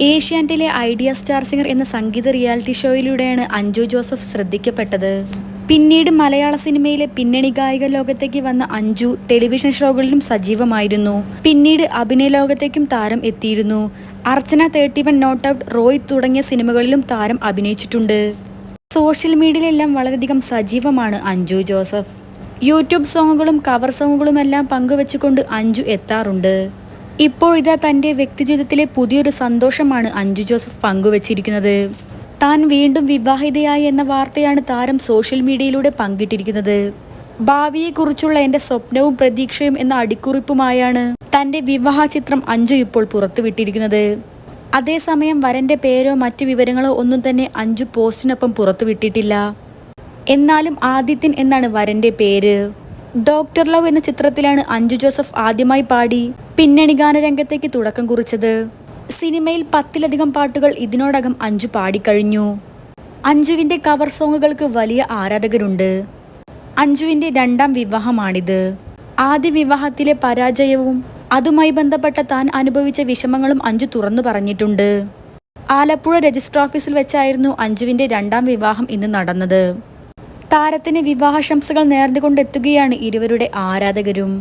ഏഷ്യാനെറ്റിലെ idea star singer എന്ന സംഗീത റിയാലിറ്റി ഷോയിലൂടെയാണ് അഞ്ജു ജോസഫ് ശ്രദ്ധിക്കപ്പെട്ടത്. പിന്നീട് മലയാള സിനിമയിലെ പിന്നണി ഗായിക ലോകത്തേക്ക് വന്ന അഞ്ജു ടെലിവിഷൻ ഷോകളിലും സജീവമായിരുന്നു. പിന്നീട് അഭിനയ ലോകത്തേക്കും താരം എത്തിയിരുന്നു. Archana thirty one not out Roy തുടങ്ങിയ സിനിമകളിലും താരം അഭിനയിച്ചിട്ടുണ്ട്. സോഷ്യൽ മീഡിയയിലെല്ലാം വളരെയധികം സജീവമാണ് അഞ്ജു ജോസഫ്. യൂട്യൂബ് സോങ്ങുകളും കവർ സോങ്ങുകളുമെല്ലാം പങ്കുവെച്ചുകൊണ്ട് അഞ്ജു എത്താറുണ്ട്. ഇപ്പോഴിതാ തന്റെ വ്യക്തിജീവിതത്തിലെ പുതിയൊരു സന്തോഷമാണ് അഞ്ജു ജോസഫ് പങ്കുവച്ചിരിക്കുന്നത്. താൻ വീണ്ടും വിവാഹിതയായി എന്ന വാർത്തയാണ് താരം സോഷ്യൽ മീഡിയയിലൂടെ പങ്കിട്ടിരിക്കുന്നത്. ഭാവിയെക്കുറിച്ചുള്ള എന്റെ സ്വപ്നവും പ്രതീക്ഷയും എന്ന അടിക്കുറിപ്പുമായാണ് തന്റെ വിവാഹ ചിത്രം അഞ്ജു ഇപ്പോൾ പുറത്തുവിട്ടിരിക്കുന്നത്. അതേസമയം വരന്റെ പേരോ മറ്റു വിവരങ്ങളോ ഒന്നും തന്നെ അഞ്ജു പോസ്റ്റിനൊപ്പം പുറത്തുവിട്ടിട്ടില്ല. എന്നാലും ആദിത്യൻ എന്നാണ് വരന്റെ പേര്. ഡോക്ടർ ലവ് എന്ന ചിത്രത്തിലാണ് അഞ്ജു ജോസഫ് ആദ്യമായി പാടി. പിന്നണി ഗാനരംഗത്തേക്ക് തുടക്കം കുറിച്ചത്. സിനിമയിൽ പത്തിലധികം പാട്ടുകൾ ഇതിനോടകം അഞ്ചു പാടിക്കഴിഞ്ഞു. അഞ്ജുവിന്റെ കവർ സോങ്ങുകൾക്ക് വലിയ ആരാധകരുണ്ട്. അഞ്ജുവിന്റെ രണ്ടാം വിവാഹമാണിത്. ആദ്യ വിവാഹത്തിലെ പരാജയവും അതുമായി ബന്ധപ്പെട്ട താൻ അനുഭവിച്ച വിഷമങ്ങളും അഞ്ജു തുറന്നു പറഞ്ഞിട്ടുണ്ട്. ആലപ്പുഴ രജിസ്റ്റർ ഓഫീസിൽ വെച്ചായിരുന്നു അഞ്ജുവിന്റെ രണ്ടാം വിവാഹം ഇന്ന് നടന്നത്. താരത്തിന് വിവാഹാശംസകൾ നേർന്നുകൊണ്ടെത്തുകയാണ് ഇരുവരുടെ ആരാധകരും.